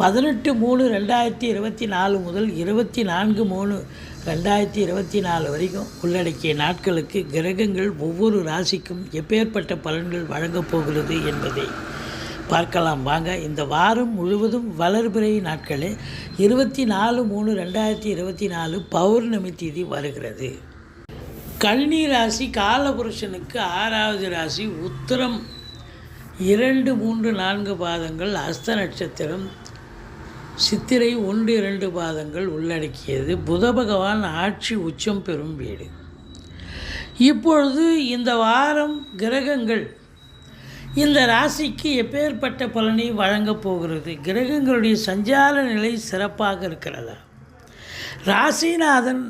பதினெட்டு மூணு ரெண்டாயிரத்தி இருபத்தி நாலு முதல் இருபத்தி நான்கு மூணு ரெண்டாயிரத்தி இருபத்தி நாலு வரைக்கும் உள்ளடக்கிய நாட்களுக்கு கிரகங்கள் ஒவ்வொரு ராசிக்கும் எப்பேற்பட்ட பலன்கள் வழங்கப் போகிறது என்பதை பார்க்கலாம். வாங்க இந்த வாரம் முழுவதும் வளர்பிறை நாட்களே இருபத்தி நாலு மூணு ரெண்டாயிரத்தி இருபத்தி நாலு பௌர்ணமி தேதி வருகிறது. கன்னி ராசி காலபுருஷனுக்கு ஆறாவது ராசி உத்திரம் இரண்டு மூன்று நான்கு பாதங்கள் அஸ்த நட்சத்திரம் சித்திரை ஒன்று இரண்டு பாதங்கள் உள்ளடக்கியது. புத பகவான் ஆட்சி உச்சம் பெறும் வீடு. இப்பொழுது இந்த வாரம் கிரகங்கள் இந்த ராசிக்கு எப்பேற்பட்ட பலனை வழங்கப் போகிறது? கிரகங்களுடைய சஞ்சார நிலை சிறப்பாக இருக்கிறதா? ராசிநாதன்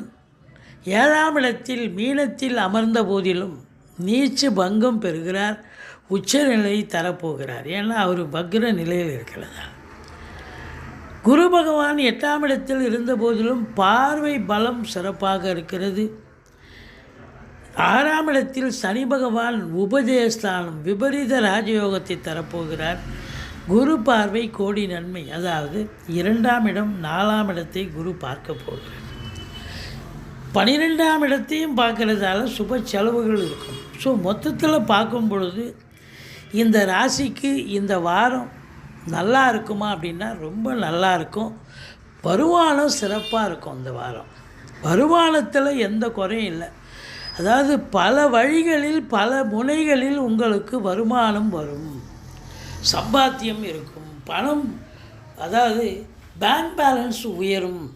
ஏழாம் இடத்தில் மீனத்தில் அமர்ந்த போதிலும் நீச்சு பங்கம் பெறுகிறார் உச்சநிலை தரப்போகிறார். ஏன்னா அவர் பக்ர நிலையில் இருக்கிறதா குரு பகவான் எட்டாம் இடத்தில் இருந்த போதிலும் பார்வை பலம் சிறப்பாக இருக்கிறது. ஆறாம் இடத்தில் சனி பகவான் உபஜயஸ்தானம் விபரீத ராஜயோகத்தை தரப்போகிறார். குரு பார்வை கோடி நன்மை. அதாவது இரண்டாம் இடம் நாலாம் இடத்தை குரு பார்க்க போகிறார். பனிரெண்டாம் இடத்தையும் பார்க்கறதால சுப செலவுகள் இருக்கும். ஸோ மொத்தத்தில் பார்க்கும் பொழுது இந்த ராசிக்கு இந்த வாரம் நல்லா இருக்குமா அப்படின்னா ரொம்ப நல்லா இருக்கும் வருமானம் சிறப்பாக இருக்கும் இந்த வாரம். வருமானத்தில் எந்த குறையும் இல்லை. அதாவது பல வழிகளில் பல முனைகளில் உங்களுக்கு வருமானம் வரும். சம்பாத்தியம் இருக்கும். பணம் அதாவது பேங்க் பேலன்ஸ் உயரும்.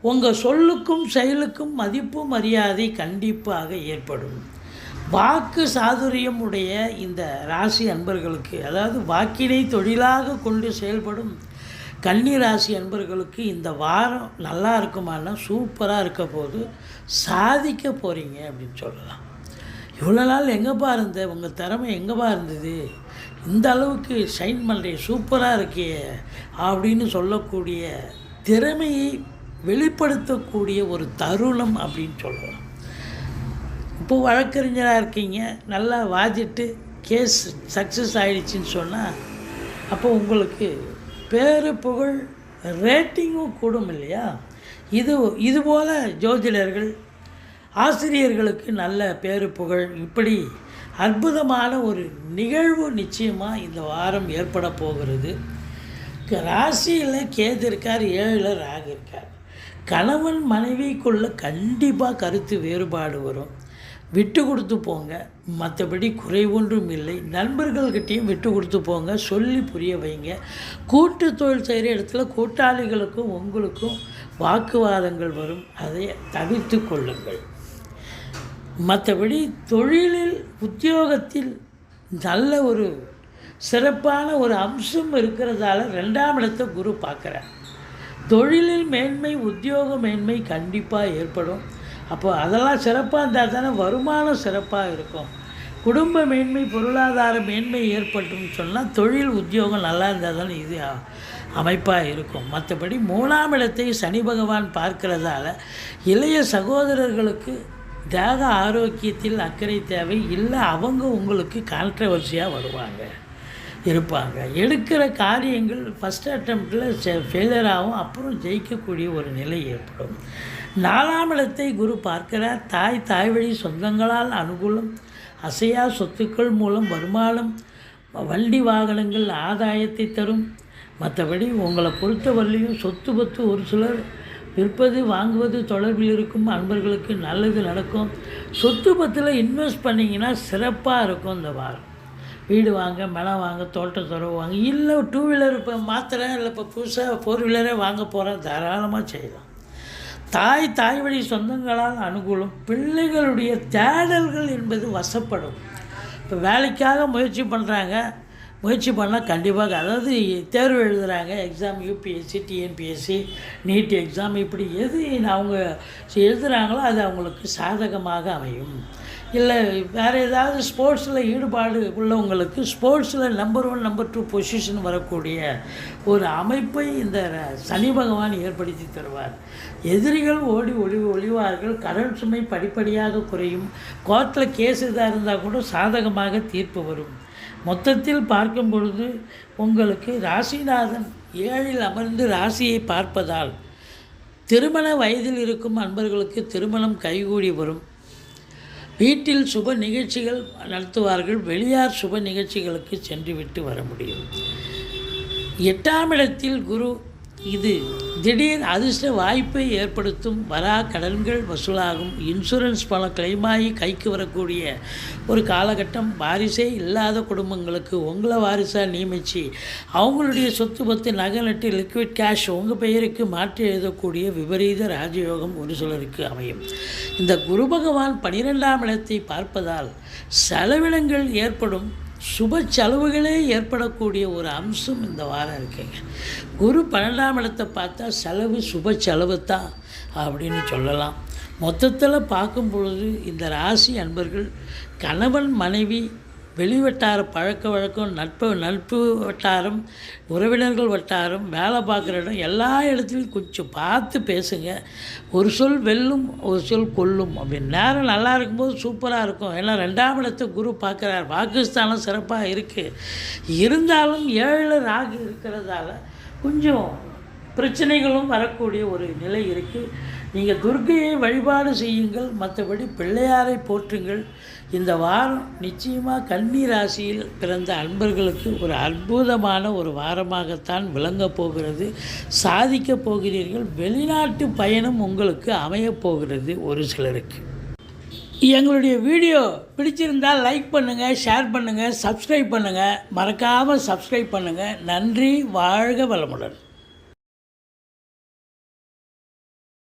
உங்கள் சொல்லுக்கும் செயலுக்கும் மதிப்பு மரியாதை கண்டிப்பாக ஏற்படும். வாக்கு சாதுரியம் உடைய இந்த ராசி அன்பர்களுக்கு அதாவது வாக்கினை தொழிலாக கொண்டு செயல்படும் கன்னி ராசி அன்பர்களுக்கு இந்த வாரம் நல்லா இருக்குமானா சூப்பராக இருக்க போது சாதிக்க போகிறீங்க அப்படின்னு சொல்லலாம். இவ்வளோ நாள் எங்கேப்பா இருந்த? உங்கள் திறமை எங்கேப்பா இருந்தது? இந்த அளவுக்கு ஷைன் பண்ணுறீங்க சூப்பராக இருக்கே அப்படின்னு சொல்லக்கூடிய திறமையை வெளிப்படுத்தக்கூடிய ஒரு தருணம் அப்படின்னு சொல்லலாம். இப்போ வழக்கறிஞராக இருக்கீங்க. நல்லா வாதிட்டு கேஸ் சக்ஸஸ் ஆகிடுச்சின்னு சொன்னால் அப்போ உங்களுக்கு பேரு புகழ் ரேட்டிங்கும் கூடும் இல்லையா? இது இதுபோல் ஜோதிடர்கள் ஆசிரியர்களுக்கு நல்ல பேரு புகழ் இப்படி அற்புதமான ஒரு நிகழ்வு நிச்சயமாக இந்த வாரம் ஏற்பட போகிறது. ராசியில் கேது இருக்கார் ஏழில் ராகு இருக்கார். கணவன் மனைவிக்குள்ளே கண்டிப்பாக கருத்து வேறுபாடு வரும். விட்டு கொடுத்து போங்க. மற்றபடி குறை ஒன்றும் இல்லை. நண்பர்கள்கிட்டையும் விட்டு கொடுத்து போங்க. சொல்லி புரிய வைங்க. கூட்டு தொழில் செய்கிற இடத்துல கூட்டாளிகளுக்கும் உங்களுக்கும் வாக்குவாதங்கள் வரும். அதை தவிர்த்து கொள்ளுங்கள். மற்றபடி தொழிலில் உத்தியோகத்தில் நல்ல ஒரு சிறப்பான ஒரு அம்சம் இருக்கிறதால ரெண்டாம் இடத்தை குரு பார்க்குறார். தொழிலில் மேன்மை உத்தியோக மேன்மை கண்டிப்பாக ஏற்படும். அப்போ அதெல்லாம் சிறப்பாக இருந்தால் தானே வருமானம் சிறப்பாக இருக்கும். குடும்ப மேன்மை பொருளாதார மேன்மை ஏற்பட்டும்னு சொன்னால் தொழில் உத்தியோகம் நல்லா இருந்தால் தானே இது அமைப்பாக இருக்கும். மற்றபடி மூணாம் இடத்தை சனி பகவான் பார்க்கிறதால இளைய சகோதரர்களுக்கு தேக ஆரோக்கியத்தில் அக்கறை தேவை. இல்லை அவங்க உங்களுக்கு கான்ட்ரவர்சியாக வருவாங்க இருப்பாங்க. எடுக்கிற காரியங்கள் ஃபஸ்ட் அட்டம்ப்டில் ஃபெயிலியர் ஆகும். அப்புறம் ஜெயிக்கக்கூடிய ஒரு நிலை ஏற்படும். நாலாம் இடத்தை குரு பார்க்கிறார். தாய் தாய் வழி சொந்தங்களால் அனுகூலம் அசையா சொத்துக்கள் மூலம் வருமானம் வண்டி வாகனங்கள் ஆதாயத்தை தரும். மற்றபடி உங்களை பொறுத்தவரையிலையும் சொத்து பத்து ஒரு சிலர் விற்பது வாங்குவது தொடர்பில் இருக்கும் அன்பர்களுக்கு நல்லது நடக்கும். சொத்து பத்தில் இன்வெஸ்ட் பண்ணிங்கன்னா சிறப்பாக இருக்கும் இந்த வாரம். வீடு வாங்க மனம் வாங்க தோட்டம் துறவு வாங்க இல்லை டூ வீலர் இப்போ மாத்திரை இல்லை இப்போ புதுசாக ஃபோர் வீலரே வாங்க போகிறேன் தாராளமாக செய்யலாம். தாய் தாய் வழி சொந்தங்களால் அனுகூலம் பிள்ளைகளுடைய தேடல்கள் என்பது வசப்படும். இப்போ வேலைக்காக முயற்சி பண்ணுறாங்க முயற்சி பண்ணால் கண்டிப்பாக அதாவது தேர்வு எழுதுகிறாங்க exam UPSC TNPSC NEET exam இப்படி எது அவங்க எழுதுகிறாங்களோ அது அவங்களுக்கு சாதகமாக அமையும். இல்லை வேறு ஏதாவது ஸ்போர்ட்ஸில் ஈடுபாடு உள்ளவங்களுக்கு ஸ்போர்ட்ஸில் number one number two position வரக்கூடிய ஒரு அமைப்பை இந்த சனி பகவான் ஏற்படுத்தி தருவார். எதிரிகள் ஓடி ஒளி ஒளிவார்கள் கடன் சுமை படிப்படியாக குறையும் கோர்ட்டில் கேஸ் இதாக இருந்தால் கூட சாதகமாக தீர்ப்பு வரும். மொத்தத்தில் பார்க்கும் பொழுது உங்களுக்கு ராசிநாதன் ஏழில் அமர்ந்து ராசியை பார்ப்பதால் திருமண வயதில் இருக்கும் அன்பர்களுக்கு திருமணம் கைகூடி வரும். வீட்டில் சுப நிகழ்ச்சிகள் நடத்துவார்கள். வெளியார் சுப நிகழ்ச்சிகளுக்கு சென்று விட்டு வர முடியும். எட்டாம் இடத்தில் குரு இது திடீர் அதிர்ஷ்ட வாய்ப்பை ஏற்படுத்தும் வரா கடன்கள் வசூலாகும். இன்சூரன்ஸ் பணம் கிளைமாகி கைக்கு வரக்கூடிய ஒரு காலகட்டம். வாரிசே இல்லாத குடும்பங்களுக்கு உங்களை வாரிசாக நியமித்து அவங்களுடைய சொத்து பத்து நகை நட்டு லிக்விட் கேஷ் உங்கள் பெயருக்கு மாற்றி எழுதக்கூடிய விபரீத ராஜயோகம் ஒரு சிலருக்கு அமையும். இந்த குரு பகவான் பனிரெண்டாம் இடத்தை பார்ப்பதால் செலவினங்கள் ஏற்படும். சுப செலவுகளே ஏற்படக்கூடிய ஒரு அம்சம் இந்த வாரம் இருக்குங்க. குரு பன்னெண்டாம் இடத்தை பார்த்தா செலவு சுப செலவு தான் அப்படின்னு சொல்லலாம். மொத்தத்தில் பார்க்கும் பொழுது இந்த ராசி அன்பர்கள் கணவன் மனைவி வெளிவட்டார பழக்க வழக்கம் நட்பு நட்பு வட்டாரம் உறவினர்கள் வட்டாரம் வேலை பார்க்குற இடம் எல்லா இடத்துலையும் கொஞ்சம் பார்த்து பேசுங்க. ஒரு சொல் வெல்லும் ஒரு சொல் கொல்லும். அப்படின்னு நேரம் நல்லா இருக்கும்போது சூப்பராக இருக்கும். ஏன்னா ரெண்டாம் இடத்தை குரு பார்க்குறார். பாகிஸ்தானம் சிறப்பாக இருக்குது இருந்தாலும் ஏழு ராகு இருக்கிறதால கொஞ்சம் பிரச்சனைகளும் வரக்கூடிய ஒரு நிலை இருக்குது நீங்கள் துர்கையை வழிபாடு செய்யுங்கள் மற்றபடி பிள்ளையாரை போற்றுங்கள். இந்த வாரம் நிச்சயமாக கன்னி ராசியில் பிறந்த அன்பர்களுக்கு ஒரு அற்புதமான ஒரு வாரமாகத்தான் விளங்கப் போகிறது. சாதிக்கப் போகிறீர்கள் வெளிநாட்டு பயணம் உங்களுக்கு அமையப் போகிறது ஒரு சிலருக்கு. எங்களுடைய வீடியோ பிடிச்சிருந்தால் லைக் பண்ணுங்கள் ஷேர் பண்ணுங்கள் சப்ஸ்கிரைப் பண்ணுங்கள் மறக்காமல் சப்ஸ்கிரைப் பண்ணுங்கள் நன்றி வாழ்க வளமுடன்.